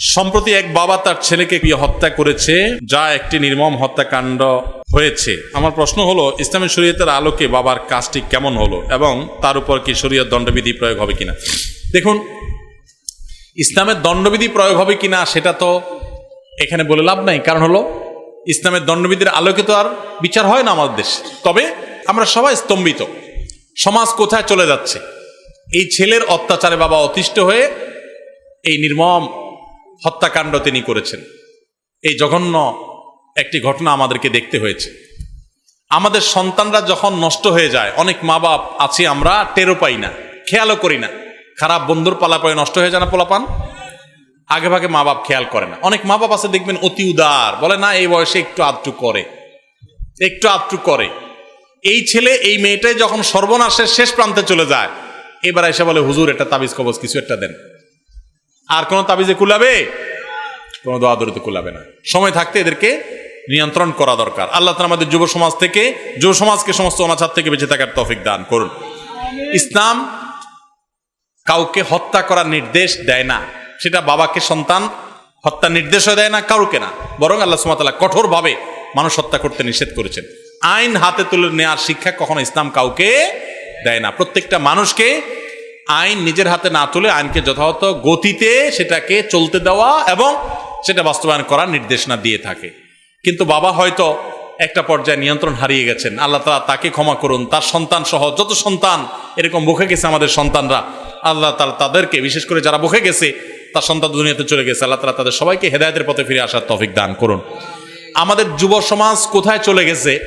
সম্প্রতি এক বাবা তার ছেলেকে বিয়ে হত্যা করেছে, যা একটি নির্মম হত্যাকাণ্ড হয়েছে। আমার প্রশ্ন হলো, ইসলামী শরীয়তের আলোকে বাবার কাজটি কেমন হলো এবং তার উপর কি শরীয়ত দণ্ডবিধি প্রয়োগ হবে কিনা? দেখুন, ইসলামের দণ্ডবিধি প্রয়োগ হবে কিনা সেটা তো এখানে বলে লাভ নাই। কারণ হলো, ইসলামের দণ্ডবিধির আলোকে তো আর বিচার হয় না আমাদের দেশে। তবে আমরা সবাই স্তম্ভিত। সমাজ কোথায় চলে যাচ্ছে? এই ছেলের অত্যাচারে বাবা অতিষ্ঠ হয়ে এই নির্মম হত্যাকাণ্ড তিনি করেছেন। এই জঘন্য একটি ঘটনা আমাদেরকে দেখতে হয়েছে। আমাদের সন্তানরা যখন নষ্ট হয়ে যায়, অনেক মা বাপ আছি আমরা টেরো পাই না, খেয়ালও করি না। খারাপ বন্ধুর পালাপায়ে নষ্ট হয়ে যায় না পোলাপান? আগে ভাগে মা বাপ খেয়াল করে না। অনেক মা বাপ আছে, দেখবেন অতি উদার, বলে, না, এই বয়সে একটু আধটু করে, একটু আধটু করে। এই ছেলে, এই মেয়েটাই যখন সর্বনাশের শেষ প্রান্তে চলে যায়, এবার এসে বলে, হুজুর, একটা তাবিজ কবজ কিছু একটা দেন। আর কোনো তাবিজে কুলাবে? কোনো দোয়া দরিতে কুলাবে না। সময় থাকতে এদেরকে নিয়ন্ত্রণ করা দরকার। আল্লাহ তালা আমাদের যুব সমাজ থেকে, যুব সমাজকে সমস্ত অনাচার থেকে বেঁচে থাকার তফিক দান করুন। ইসলাম কাউকে হত্যা করার নির্দেশ দেয় না। সেটা বাবাকে সন্তান হত্যা নির্দেশও দেয় না, কাউকে না। বরং আল্লাহ সুমাতাল্লাহ কঠোরভাবে মানুষ হত্যা করতে নিষেধ করেছেন। আইন হাতে তুলে নেওয়ার শিক্ষা কখনো ইসলাম কাউকে দেয় না। প্রত্যেকটা মানুষকে আইন নিজের হাতে না তুলে আইনকে যথাযথ গতিতে সেটাকে চলতে দেওয়া এবং সেটা বাস্তবায়ন করার নির্দেশনা দিয়ে থাকে। কিন্তু বাবা হয়তো একটা পর্যায়ে নিয়ন্ত্রণ হারিয়ে গেছেন। আল্লাহ তালা তাকে ক্ষমা করুন, তার সন্তান সহ যত সন্তান এরকম বকে গেছে আমাদের সন্তানরা, আল্লাহ তালা তাদেরকে, বিশেষ করে যারা বকে গেছে, তার সন্তান দুনিয়াতে চলে গেছে। আল্লাহ তালা তাদের সবাইকে হেদায়তের পথে ফিরে আসার তফিক দান করুন। আমাদের যুব সমাজ কোথায় চলে গেছে,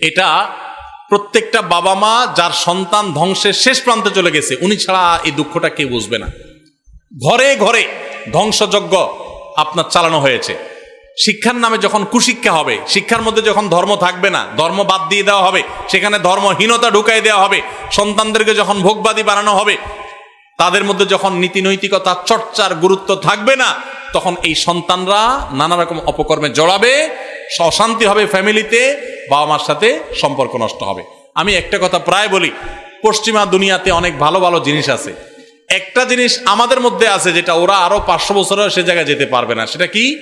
এটা প্রত্যেকটা বাবা মা যার সন্তান ধ্বংসের শেষ প্রান্তে চলে গেছে, উনি ছাড়া এই দুঃখটা কেউ বুঝবে না। ঘরে ঘরে ধ্বংসযজ্ঞ আপনার চালানো হয়েছে। শিক্ষার নামে যখন কুশিক্ষা হবে, শিক্ষার মধ্যে যখন ধর্ম থাকবে না, ধর্ম বাদ দিয়ে দেওয়া হবে, সেখানে ধর্মহীনতা ঢুকাই দেওয়া হবে, সন্তানদেরকে যখন ভোগবাদী বানানো হবে, তাদের মধ্যে যখন নীতি নৈতিকতা চর্চার গুরুত্ব থাকবে না, তখন এই সন্তানরা নানা রকম অপকর্মে জড়াবে অশান্তি হবে ফ্যামিলিতে বাবা মার সাথে সম্পর্ক নষ্ট হবে। আমি একটা কথা প্রায় বলি, পশ্চিমা দুনিয়াতে অনেক ভালো ভালো জিনিস আছে। একটা জিনিস আমাদের মধ্যে আছে যেটা ওরা আরও পাঁচশো বছরেও সে জায়গায় যেতে পারবে না, সেটা কি?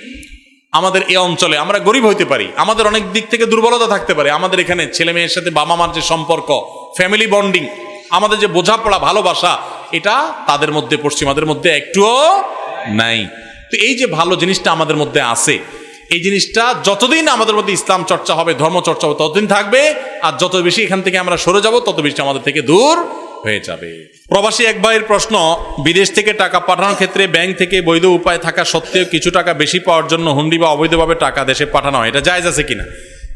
আমাদের এই অঞ্চলে, আমরা গরিব হইতে পারি, আমাদের অনেক দিক থেকে দুর্বলতা থাকতে পারে। আমাদের এখানে ছেলে মেয়ের সাথে বাবা মার যে সম্পর্ক ফ্যামিলি বন্ডিং আমাদের যে বোঝাপড়া, ভালোবাসা, এটা তাদের মধ্যে, পশ্চিমাদের মধ্যে একটুও নাই। তো এই যে ভালো জিনিসটা আমাদের মধ্যে আছে এই জিনিসটা যতদিন আমাদের মধ্যে ইসলাম চর্চা হবে, ধর্ম চর্চা হবে, ততদিন থাকবে। আর যত বেশি এখান থেকে আমরা সরে যাব, তত বেশি আমাদের থেকে দূর হয়ে যাবে। প্রবাসী এক ভাইয়ের প্রশ্ন, বিদেশ থেকে টাকা পাঠানোর ক্ষেত্রে ব্যাংক থেকে বৈধ উপায় থাকা সত্ত্বেও কিছু টাকা বেশি পাওয়ার জন্য হুন্ডি বা অবৈধভাবে টাকা দেশে পাঠানো হয়, এটা জায়জ আছে কিনা?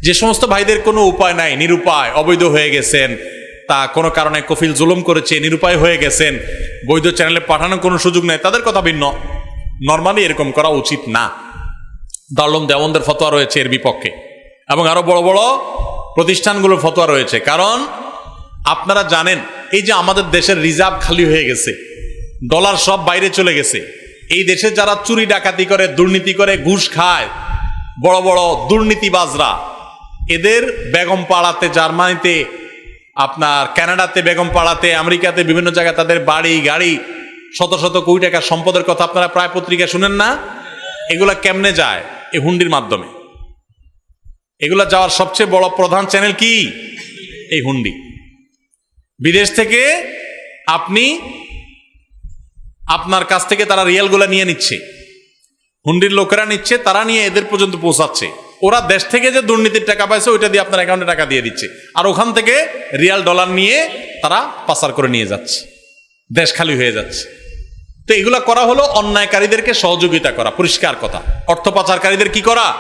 যে সমস্ত ভাইদের কোনো উপায় নাই, নিরুপায়, অবৈধ হয়ে গেছেন, তা কোনো কারণে কফিল জুলুম করেছে, নিরুপায় হয়ে গেছেন, বৈধ চ্যানেলে পাঠানোর কোনো সুযোগ নেই, তাদের কথা ভিন্ন। নর্মালি এরকম করা উচিত না। দারুম দেওয়নদের ফতোয়া রয়েছে এর বিপক্ষে। এবং আরও বড় বড় প্রতিষ্ঠানগুলোর ফতোয়া রয়েছে। কারণ আপনারা জানেন, এই যে আমাদের দেশের রিজার্ভ খালি হয়ে গেছে, ডলার সব বাইরে চলে গেছে। এই দেশে যারা চুরি ডাকাতি করে, দুর্নীতি করে, ঘুষ খায়, বড় বড় দুর্নীতিবাজরা, এদের বেগম পাড়াতে জার্মানিতে, আপনার কানাডাতে বেগম পাড়াতে, আমেরিকাতে বিভিন্ন জায়গায় তাদের বাড়ি, গাড়ি, শত শত কোটি টাকার সম্পদের কথা আপনারা প্রায় পত্রিকা শুনেন না। এগুলা কেমনে যায়? এই হুন্ডির মাধ্যমে। এগুলা যাওয়ার সবচেয়ে বড় প্রধান চ্যানেল কি? এই হুন্ডি। বিদেশ থেকে আপনি আপনার কাছ থেকে তারা রিয়ালগুলা নিয়ে নিচ্ছে। হুন্ডির লোকেরা নিচ্ছে, তারা নিয়ে এদের পর্যন্ত পৌঁছাচ্ছে। ওরা দেশ থেকে যে দুর্নীতির টাকা পাইছে, ওইটা দিয়ে আপনার অ্যাকাউন্টে টাকা দিয়ে দিচ্ছে। আর ওখান থেকে রিয়াল ডলার নিয়ে তারা পাচার করে নিয়ে যাচ্ছে। দেশ খালি হয়ে যাচ্ছে। তো এগুলো করা হলো অন্যায়কারীদেরকে সহযোগিতা করা, পরিষ্কার কথা। অর্থ পাচারকারীদের কি করা?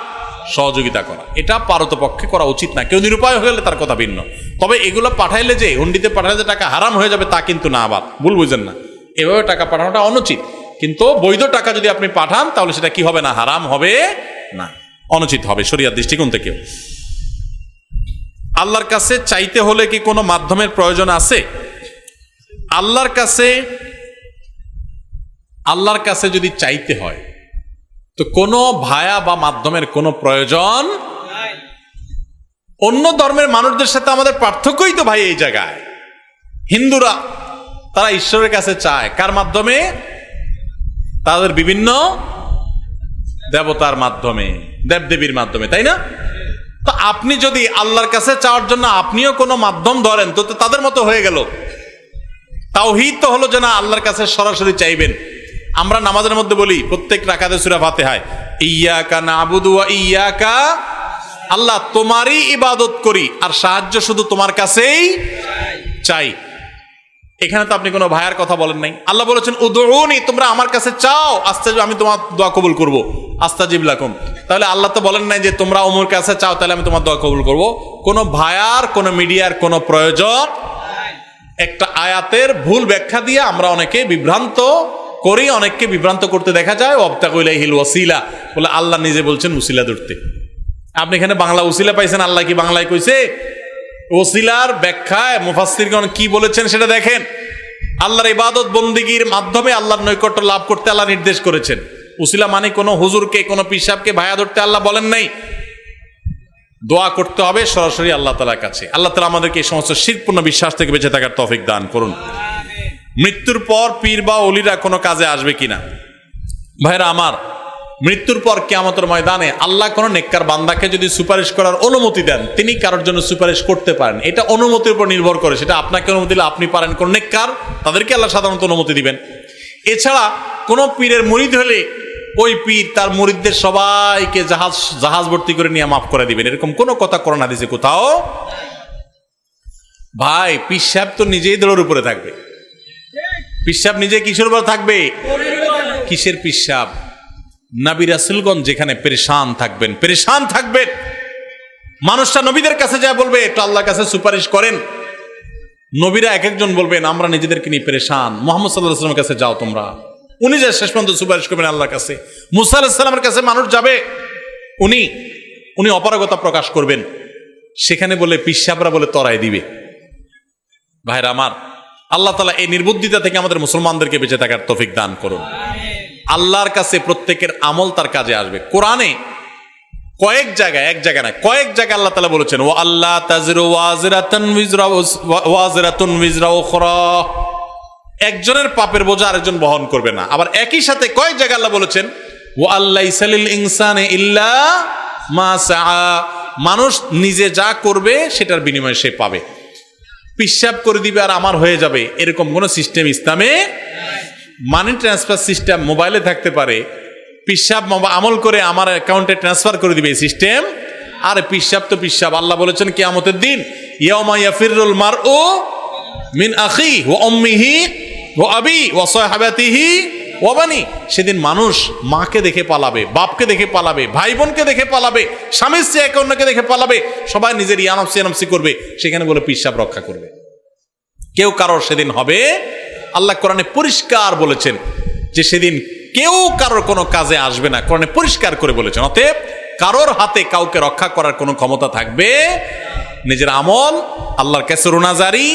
সহযোগিতা করা। এটা পারতপক্ষে করা উচিত না। কেউ নিরুপায় হয়ে গেলে তার কথা ভিন্ন। তবে এগুলো পাঠাইলে যে, হুন্ডিতে পাঠাইলে যে টাকা হারাম হয়ে যাবে তা কিন্তু না আবার। ভুল বুঝেন না। এভাবে টাকা পাঠানোটা অনুচিত। কিন্তু বৈধ টাকা যদি আপনি পাঠান, তাহলে সেটা কি হবে না? হারাম হবে না। অনুচিত হবে শরিয়ার দৃষ্টিকোণ থেকেও। আল্লাহর কাছে চাইতে হলে কি কোনো মাধ্যমের প্রয়োজন আছে? আল্লাহর কাছে আল্লাহর কাছে যদি চাইতে হয় তো কোনো ভায়া বা মাধ্যমের কোনো প্রয়োজন অন্য ধর্মের মানুষদের সাথে আমাদের পার্থক্যই তো ভাই এই জায়গায়। হিন্দুরা তারা ঈশ্বরের কাছে চায়। কার মাধ্যমে? তাদের বিভিন্ন দেবতার মাধ্যমে দেবদেবীর মাধ্যমে তাই না? তো আপনি যদি আল্লাহর কাছে চাওয়ার জন্য আপনিও কোনো মাধ্যম ধরেন তো তো তাদের মতো হয়ে গেল। তাওহিদ তো হলো যে না আল্লাহর কাছে সরাসরি চাইবেন। আমরা নামাজের মধ্যে বলি, প্রত্যেক রাকাতে সুরা ফাতে হয় ইয়াকা না আবুদু ইয়াকা আল্লাহ তোমারই ইবাদত করি, আর সাহায্য শুধু তোমার কাছেই চাই। এখানে তো আপনি কোনো ভাইয়ার কথা বলেন নাই। আল্লাহ বলেছেন উদৌনি তোমরা আমার কাছে চাও আস্তে আমি তোমার দোয়া কবুল করব। আস্তাজিব লাকুম। তাহলে আল্লাহ তো বলেন নাই যে, তোমরা ওমর কাছে চাও, তাহলে আমি তোমার দোয়া কবুল করব। কোনো ভায়ার কোনো মিডিয়ার কোনো প্রয়োজন একটা আয়াতের ভুল ব্যাখ্যা দিয়ে আমরা অনেকে বিভ্রান্ত করি অনেককে বিভ্রান্ত করতে দেখা যায় অবতা কইলাই হিল ওসিলা বলে আল্লাহ নিজে বলছেন উসিলা ধরতে। আপনি এখানে বাংলা উসিলা পাইছেন, আল্লাহ কি বাংলায় কইছে? ওসিলার ব্যাখ্যায় মুফাসসিরগণ কি বলেছেন সেটা দেখেন। আল্লাহর ইবাদত বন্দিগির মাধ্যমে আল্লাহর নৈকট্য লাভ করতে আল্লাহ নির্দেশ করেছেন। উসিলা মানে কোনো হুজুরকে, কোনো পিসাবকে ভায়া ধরতে আল্লাহ বলেন নাই। দোয়া করতে হবে সরাসরি আল্লাহ তালার কাছে। আল্লাহ তালা আমাদেরকে এই সমস্ত শীতপূর্ণ বিশ্বাস থেকে বেঁচে থাকার তফিক দান করুন। মৃত্যুর পর পীর বা অলিরা কোনো কাজে আসবে কিনা? ভাইরা আমার, মৃত্যুর পর কেয়ামতের ময়দানে আল্লাহ কোনো নেককার বান্দাকে যদি সুপারিশ করার অনুমতি দেন, তিনি কারোর জন্য সুপারিশ করতে পারেন। এটা অনুমতির উপর নির্ভর করে, সেটা আপনাকে অনুমতি দিলে আপনি পারেন। কোন নেককার, তাদেরকে আল্লাহ সাধারণত অনুমতি দিবেন। এছাড়া কোনো পীরের মুরিদ হলে ওই পীর তার মুরিদদের সবাইকে জাহাজ জাহাজ ভর্তি করে নিয়ে মাফ করে দিবেন। এরকম কোনো কথা করোনা দিছে কোথাও ভাই, পীর সাহেব তো নিজেই দলের উপরে থাকবে। পীর সাহেব নিজে কিসের উপর থাকবে? কিসের পীর সাহেব নাবি রাসুলগঞ্জ যেখানে পেরেশান থাকবেন পেরেশান থাকবেন। মানুষটা নবীদের কাছে যা বলবে একটু আল্লাহর কাছে সুপারিশ করেন। নবীরা এক একজন বলবেন, আমরা নিজেদেরকে নিয়ে পেরেশান। মোহাম্মদ সাল্লাহ সাল্লামের কাছে যাও তোমরা। উনি যা শেষ পর্যন্ত সুপারিশ করবেন আল্লাহর কাছে। মুসা আলাহিসাল্লামের কাছে মানুষ যাবে। উনি উনি অপারগতা প্রকাশ করবেন। সেখানে বলে, পিসাবরা বলে, তরাই দিবে। ভাইরা আমার আল্লাহ তালা এই নির্বুদ্ধিতা থেকে আমাদের মুসলমানদেরকে বেঁচে থাকার তফিক দান করুন। আল্লাহর কাছে প্রত্যেকের আমল তার কাজে আসবে। কোরআনে কয়েক জায়গায়, এক জায়গা না কয়েক জায়গায় আল্লাহ তালা বলেছেন ও আল্লাহ একজনের পাপের বোঝা আরেকজন বহন করবে না। আবার একই সাথে কয়েক জায়গায় আল্লাহ বলেছেন ও আল্লাহ ইসালিল ইনসানে ইল্লা মা মানুষ নিজে যা করবে, সেটার বিনিময়ে সে পাবে। পিসাব করে দিবে আর আমার হয়ে যাবে, এরকম কোনো সিস্টেম ইসলামে মানি ট্রান্সফার সিস্টেম মোবাইলে থাকতে পারে। পিসাব আমল করে আমার অ্যাকাউন্টে ট্রান্সফার করে দিবে এই সিস্টেম আর পিসাব তো পিসাব আল্লাহ বলেছেন কেয়ামতের দিন, ইয়াউমা ইয়াফিরুল ও মিন আখি ও অম্মিহি ও আবি ও সাহাবাতিহি ও বানি সেদিন মানুষ মাকে দেখে পালাবে, বাপকে দেখে পালাবে ভাই বোনকে দেখে পালাবে, স্বামী স্ত্রী একে অন্যকে দেখে পালাবে, সবাই নিজের ইয়ানফসি ইয়ানফসি করবে, সেখানে বলে পিসাব রক্ষা করবে। কেউ কারোর সেদিন হবে, আল্লাহ কোরআনে পরিষ্কার বলেছেন যে সেদিন কেউ কারোর কোনো কাজে আসবে না, কোরআনে পরিষ্কার করে বলেছেন, অতএব কারোর হাতে কাউকে রক্ষা করার কোনো ক্ষমতা থাকবে, নিজের আমল, আল্লাহর কাছে রোনাজারি